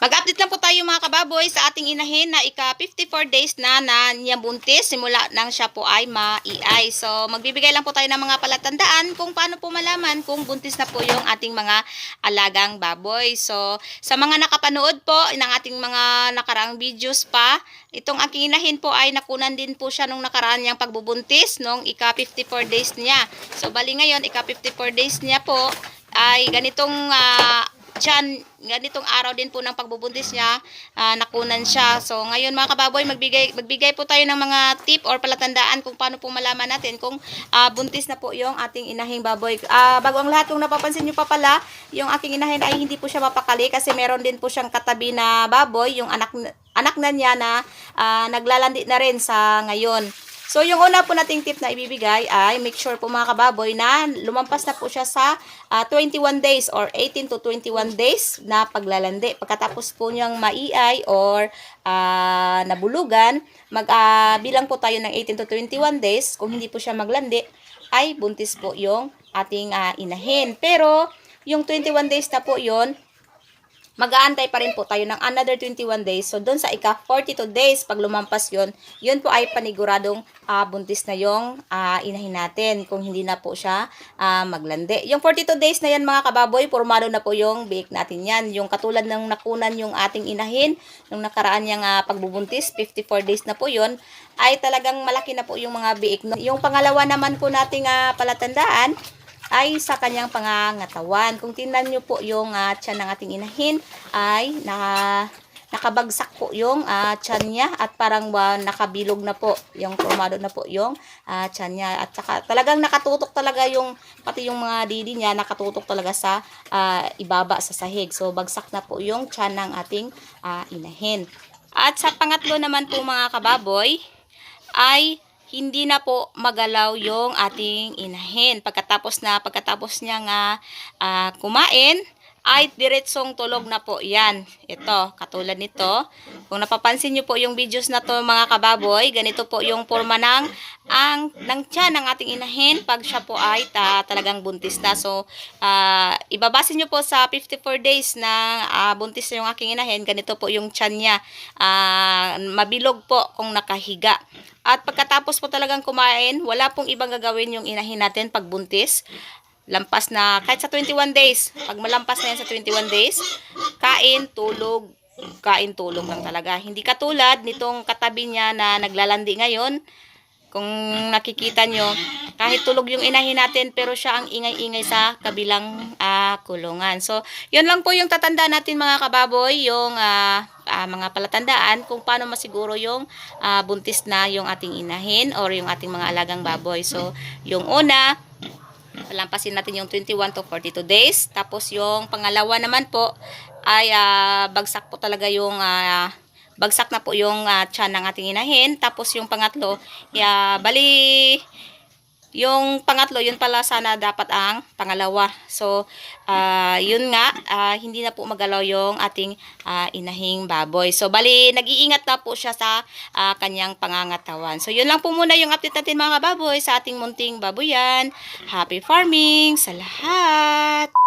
Mag-update lang po tayo mga kababoy sa ating inahin na ika 54 days na na niya buntis simula nang siya po ay maiay. So magbibigay lang po tayo ng mga palatandaan kung paano po malaman kung buntis na po yung ating mga alagang baboy. So sa mga nakapanood po ng ating mga nakaraang videos pa, itong aking inahin po ay nakunan din po siya nung nakaraan niyang pagbubuntis nung ika 54 days niya. So bali ngayon ika 54 days niya po ay ganitong ah, Diyan, ganitong araw din po ng pagbubuntis niya, ah, nakunan siya. So, ngayon mga kababoy, magbigay, magbigay po tayo ng mga tip or palatandaan kung paano po malaman natin kung ah, buntis na po yung ating inahing baboy. Ah, bago ang lahat, kung napapansin nyo pa pala, yung aking inahin ay hindi po siya mapakali kasi meron din po siyang katabi na baboy, yung anak, anak na niya na ah, naglalandi na rin sa ngayon. So, yung una po nating tip na ibibigay ay make sure po mga kababoy na lumampas na po siya sa ah, 21 days or 18 to 21 days na paglalandi. Pagkatapos po niyang maiay or ah, nabulugan, mag, ah, bilang po tayo ng 18 to 21 days, kung hindi po siya maglandi, ay buntis po yung ating ah, inahin. Pero, yung 21 days na po yon mag-aantay pa rin po tayo ng another 21 days. So, doon sa ika 42 days, pag lumampas yon yun po ay paniguradong ah, buntis na yung ah, inahin natin kung hindi na po siya ah, maglandi. Yung 42 days na yan mga kababoy, formado na po yung biik natin yan. Yung katulad ng nakunan yung ating inahin, nung nakaraan niyang ah, pagbubuntis, 54 days na po yon ay talagang malaki na po yung mga biik. Yung pangalawa naman po nating ah, palatandaan, ay sa kanyang pangangatawan. Kung tingnan nyo po yung uh, tiyan ng ating inahin, ay na, nakabagsak po yung uh, tiyan niya at parang uh, nakabilog na po, yung formado na po yung uh, tiyan niya. At saka talagang nakatutok talaga yung, pati yung mga didi niya, nakatutok talaga sa uh, ibaba sa sahig. So, bagsak na po yung tiyan ng ating uh, inahin. At sa pangatlo naman po mga kababoy, ay hindi na po magalaw yung ating inahin. Pagkatapos na, pagkatapos niya nga ah, kumain, ay diretsong tulog na po yan. Ito, katulad nito. Kung napapansin nyo po yung videos na to mga kababoy, ganito po yung forma ng, ang, ng tiyan ng ating inahin pag siya po ay ta, talagang buntis na. So, ah, ibabase nyo po sa 54 days na ah, buntis na yung aking inahin, ganito po yung tiyan niya. Ah, mabilog po kung nakahiga. At pagkatapos po talagang kumain, wala pong ibang gagawin yung inahin natin pag buntis. Lampas na, kahit sa 21 days, pag malampas na yan sa 21 days, kain, tulog, kain, tulog lang talaga. Hindi katulad nitong katabi niya na naglalandi ngayon, kung nakikita nyo, kahit tulog yung inahin natin, pero siya ang ingay-ingay sa kabilang ah, kulungan. So, yun lang po yung tatanda natin mga kababoy, yung ah, ah, mga palatandaan kung paano masiguro yung ah, buntis na yung ating inahin or yung ating mga alagang baboy. So, yung una, palampasin natin yung 21 to 42 days. Tapos yung pangalawa naman po ay ah, bagsak po talaga yung ah, bagsak na po yung uh, tiyan ng ating inahin. Tapos yung pangatlo, ya, bali, yung pangatlo, yun pala sana dapat ang pangalawa. So, ah, yun nga, ah, hindi na po magalaw yung ating ah, inahing baboy. So, bali, nag-iingat na po siya sa ah, kanyang pangangatawan. So, yun lang po muna yung update natin mga baboy sa ating munting baboyan. Happy farming sa lahat!